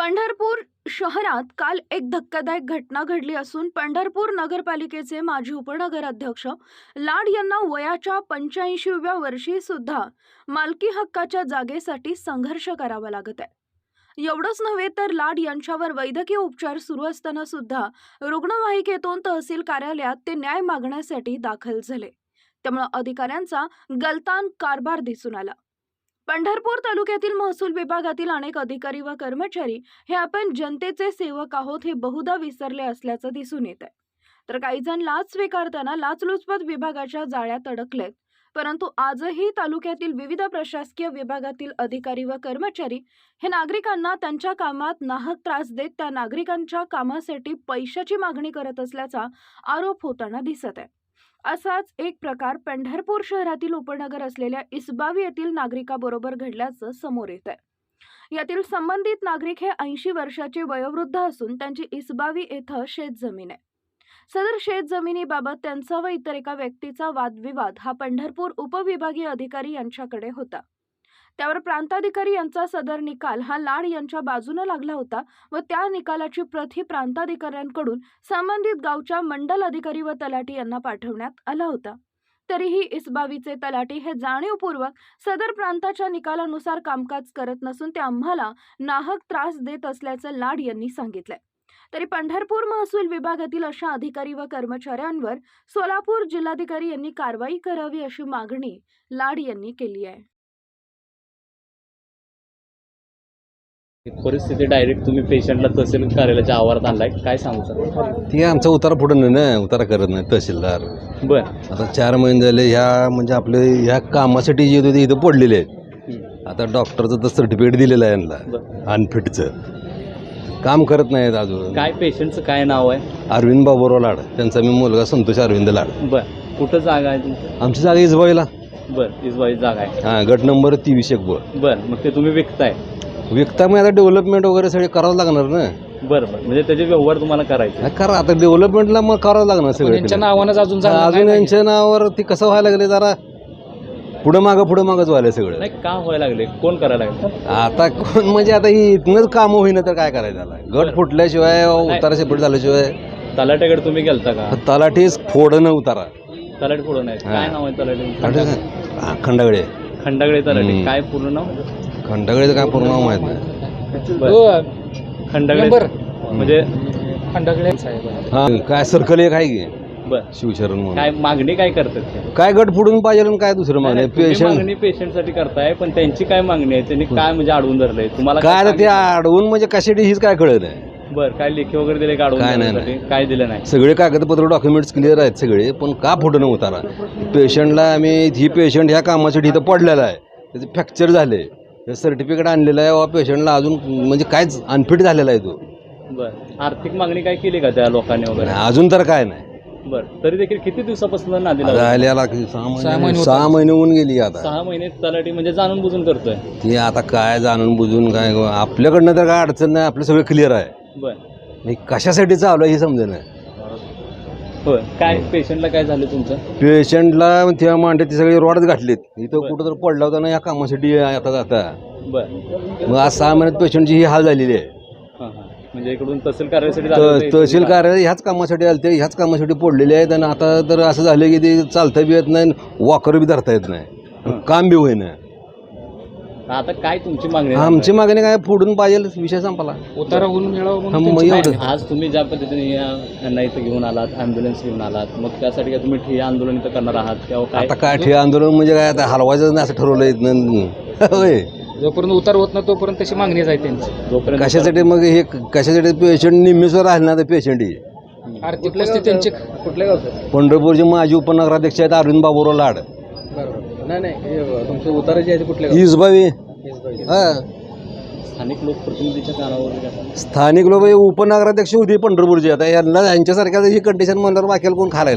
पंढरपूर शहरात काल एक धक्कादायक घटना घडली असून पंढरपूर नगरपालिकेचे माजी उपनगराध्यक्ष लाड यांना वयाच्या पंच्याऐंशीव्या वर्षी सुद्धा मालकी हक्काच्या जागेसाठी संघर्ष करावा लागत आहे. एवढंच नव्हे तर लाड यांच्यावर वैद्यकीय उपचार सुरू असताना सुद्धा रुग्णवाहिकेतून तहसील कार्यालयात ते न्याय मागण्यासाठी दाखल झाले. त्यामुळे अधिकाऱ्यांचा गलतान कारभार दिसून आला. पंढरपूर तालुक्यातील महसूल विभागातील अनेक अधिकारी व कर्मचारी हे आपण जनतेचे सेवक आहोत हे बहुधा विसरले असल्याचं दिसून येत आहे तर काही जण लाच स्वीकारताना लाचलुचपत विभागाच्या जाळ्यात अडकलेत परंतु आजही तालुक्यातील विविध प्रशासकीय विभागातील अधिकारी व कर्मचारी हे नागरिकांना त्यांच्या कामात नाहक त्रास देत त्या नागरिकांच्या कामासाठी पैशाची मागणी करत असल्याचा आरोप होताना दिसत आहे. असाच एक प्रकार पंढरपूर शहरातील उपनगर असलेल्या इसबावी येथील नागरिकाबरोबर घडल्याचं समोर येत आहे यातील संबंधित नागरिक हे ऐंशी वर्षाचे वयोवृद्ध असून त्यांची इसबावी येथं शेतजमीन आहे. सदर शेतजमिनीबाबत त्यांचा व इतर एका व्यक्तीचा वादविवाद हा पंढरपूर उपविभागीय अधिकारी यांच्याकडे होता. त्यावर प्रांताधिकारी यांचा सदर निकाल हा लाड यांच्या बाजूने लागला होता व त्या निकालाची प्रत ही प्रांताधिकाऱ्यांकडून संबंधित गावच्या मंडल अधिकारी व तलाठी यांना पाठवण्यात आला होता. तरीही इसबावीचे तलाठी हे जाणीवपूर्वक सदर प्रांताच्या निकालानुसार कामकाज करत नसून ते आम्हाला नाहक त्रास देत असल्याचं लाड यांनी सांगितलंय. तरी पंढरपूर महसूल विभागातील अशा अधिकारी व कर्मचाऱ्यांवर सोलापूर जिल्हाधिकारी यांनी कारवाई करावी अशी मागणी लाड यांनी केली आहे. परिस्थिती डायरेक्ट तुम्ही पेशंटला तहसील कार्यालयाच्या आवारात आणलाय. काय सांगू सर? ती आमचा उतारा पुढं नाही ना उतारा करत नाही तहसीलदार. बर. आता चार महिने झाले ह्या म्हणजे आपले ह्या कामासाठी जे होते ते इथं पडलेले आहेत. आता डॉक्टरचं तर सर्टिफिकेट दिलेलं आहे यांना बर. अनफिटचं काम करत नाहीत अजून. काय पेशंटचं काय नाव आहे? अरविंद बाबूराव लाड. त्यांचा मी मुलगा संतोष अरविंद लाड. बर. कुठं जागा आहे तुमची? आमची जागा इजबाईला. बर इजबाई जागा आहे. हां गट नंबर तेवीस एक ब. बर मग ते तुम्ही विकताय. विकता मग आता डेव्हलपमेंट वगैरे सगळे करावं लागणार ना. बर बर. म्हणजे त्याचे व्यवहार तुम्हाला करायचे. नाही करा. आता डेव्हलपमेंटला मग करावं लागणार सगळं यांच्या नावानंच अजून झालं अजून नाही. यांच्या नावावर ती कसं व्हायला लागले जरा पुढं मागं पुढं मागंच व्हायला सगळं. नाही का व्हायला लागले? कोण करायला लागले? आता कोण म्हणजे आता ही इथनंच काम होईना तर काय करायचं त्याला गट फुटल्याशिवाय उतारा सेपरेट झाल्याशिवाय. तलाट्याकडे तुम्ही गेलता का? तलाठीच फोडणं उतारा. तलाट पुढं नाही. काय नाव आहे तलाठी हा, खंडागळे. खंडागळे तलाठी. हम्म. काय पूर्ण नाव? खंडागळेचं काय पूर्ण नाव माहीत नाही. बर हो, खंडागळे. म्हणजे खंडागळे साहेब हा काय सर्कल एक आहे की? बर. शिवशरण म्हणून. काय मागणी काय करतात ते? काय गट फुडून पाहिजे आणि काय दुसरं मागणे? तुम्ही पेशंट मागणी पेशंटसाठी करताय पण त्यांची काय मागणी आहे? त्यांनी काय म्हणजे अडवून धरलंय? तुम्हाला काय आता ते? अडवून म्हणजे कशासाठी हीच काय कळत नाही. बर काय लेखी वगैरे दिले का अडवून काय नाही, धरण्यासाठी? काय दिलं नाही? सगळे कागदपत्र डॉक्युमेंट्स क्लिअर आहेत सगळे पण का फुटणं उतारा? पेशंटला आम्ही ही पेशंट ह्या कामासाठी इथं पडलेला आहे त्याचे फ्रॅक्चर झाले. हे सर्टिफिकेट आणलेलं आहे वा पेशंटला अजून म्हणजे काहीच अनफिट झालेला आहे तो. बर. आर्थिक मागणी काय केली का त्या लोकांनी वगैरे? अजून तर काय नाही. बर. तरी देखील किती दिवसापासून नादी की सहा सहा महिने महिने होत सहा महिने होऊन गेली आता. सहा महिने तलाठी म्हणजे जाणून बुजून करतोय. ती आता काय जाणून बुजून काय आपल्याकडनं तर काय अडचण नाही आपलं सगळं क्लिअर आहे. बर. कशासाठी चालू आहे हे समजे नाही होय. काय पेशंटला काय झालं तुमचं? पेशंटला तेव्हा मांडे ती सगळी रॉडच घातलीत. इथं कुठं तर पडला होता ना या कामासाठी आता जाता. बर. मग आज सहा महिन्यात पेशंटची ही हाल झालेली आहे. हां हां. म्हणजे इकडून तहसील होतं, तहसील कार्यालय ह्याच कामासाठी आले ते ह्याच कामासाठी पडलेले आहेत आणि आता तर असं झालं की ते चालता बी येत नाही वाकर बी धरता येत नाही. आणि काम बी होईना. आता काय तुमची मागणी आहे? आमची मागणी काय फोडून पाहिजे विषय संपला. उतारा होऊन मिळावं हा, मग त्यांची एवढं. मागणी. आज तुम्ही ज्या पद्धतीने या- यांना इथं घेऊन आलात ॲम्ब्युलन्स घेऊन आलात मग त्यासाठी काय तुम्ही ठिय्या आंदोलन इथं करणार आहात किंवा काय? आता काय ठे आंदोलन म्हणजे काय आता हलवायचं नाही असं ठरवलं इथनं. होय. जोपर्यंत उतार होत ना तोपर्यंत तशी मागणीच आहे त्यांची. जोपर्यंत कशासाठी मग हे कशासाठी पेशंट निम्मेश्वर राहिले ना पेशंट ही? आर्थिक परिस्थिती त्यांची. पंढरपूरचे माजी उपनगराध्यक्ष आहेत अरविंद बाबूराव लाड. नाही नाही तुमचे उतारे जे आहे कुठल्या इसबावी हा. स्थानिक लोकप्रतिनिधीच्या कानावर स्थानिक लोक हे उपनगराध्यक्ष होते पंढरपूरचे. आता यांना यांच्यासारख्या ही कंडिशन म्हणल्यावर बाकीला कोण खायला